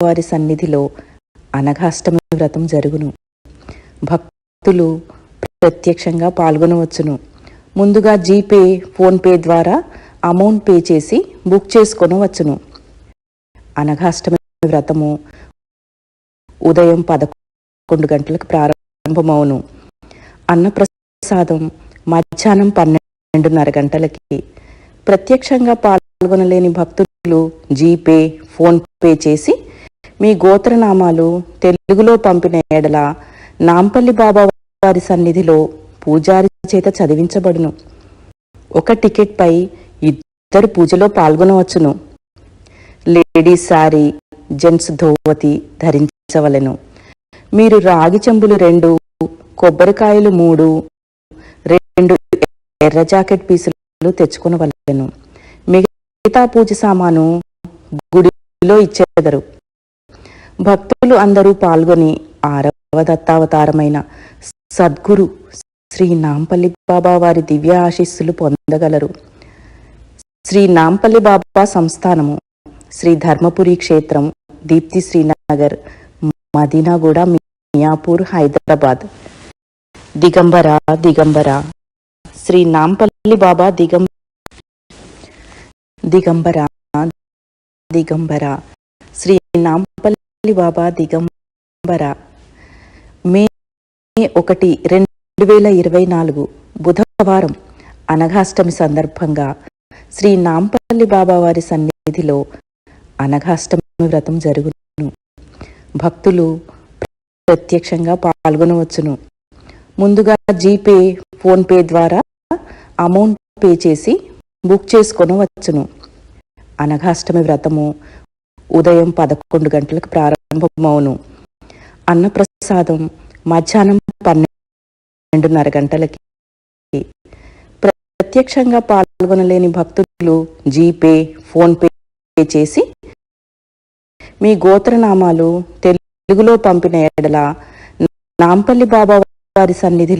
వారి సన్నిధిలో అనఘాష్టమి వ్రతం జరుగును. భక్తులు ప్రత్యక్షంగా పాల్గొనవచ్చును. ముందుగా జీపే ఫోన్పే ద్వారా అమౌంట్ పే చేసి బుక్ చేసుకొనవచ్చును. అనఘాష్టమి వ్రతము ఉదయం పదకొండు గంటలకు ప్రారంభమవును. అన్నప్రసాదం మధ్యాహ్నం పన్నెండున్నర గంటలకి. ప్రత్యక్షంగా పాల్గొనలేని భక్తులు జీపే ఫోన్పే చేసి మీ గోత్రనామాలు తెలుగులో పంపిన ఎడల నాంపల్లి బాబా వారి సన్నిధిలో పూజారి చేత చదివించబడును. ఒక టికెట్పై ఇద్దరు పూజలో పాల్గొనవచ్చును. లేడీస్ సారీ జెంట్స్ ధోవతి ధరించవలెను. మీరు రాగి చెంబులు రెండు కొబ్బరికాయలు మూడు రెండు ఎర్ర జాకెట్ పీసులు తెచ్చుకునవలను. మిగతా పూజ సామాను గుడిలో ఇచ్చేదరు. భక్తులు అందరూ పాల్గొని ఆరవ దత్తావతారమైన సద్గురు శ్రీ నాంపల్లి బాబా వారి దివ్య ఆశీస్సులు పొందగలరు. శ్రీ నాంపల్లి బాబా సంస్థానము శ్రీ ధర్మపురి క్షేత్రం దీప్తి శ్రీనగర్ మదీనాగూడ మియాపూర్ హైదరాబాద్. దిగంబర దిగంబర. శ్రీ నాంపల్లి బాబా దిగం దిగంబర దిగంబర. శ్రీ నాం బాబా దిగంబర మే ఒకటి రెండు వేల ఇరవై నాలుగు బుధవారం అనఘాష్టమి సందర్భంగా శ్రీ నాంపల్లి బాబా వారి సన్నిధిలో అనఘాష్టమి వ్రతం జరుగును. భక్తులు ప్రత్యక్షంగా పాల్గొనవచ్చును. ముందుగా జీపే ఫోన్పే ద్వారా అమౌంట్ పే చేసి బుక్ చేసుకొనవచ్చును. అనఘాష్టమి వ్రతము ఉదయం పదకొండు గంటలకు ప్రారంభమవును. అన్నప్రసాదం మధ్యాహ్నం పన్నెండున్నర గంటలకి. ప్రత్యక్షంగా పాల్గొనలేని భక్తులు జీపే ఫోన్పే చేసి మీ గోత్రనామాలు తెలుగులో పంపిన ఎడల నాంపల్లి బాబా వారి సన్నిధిలో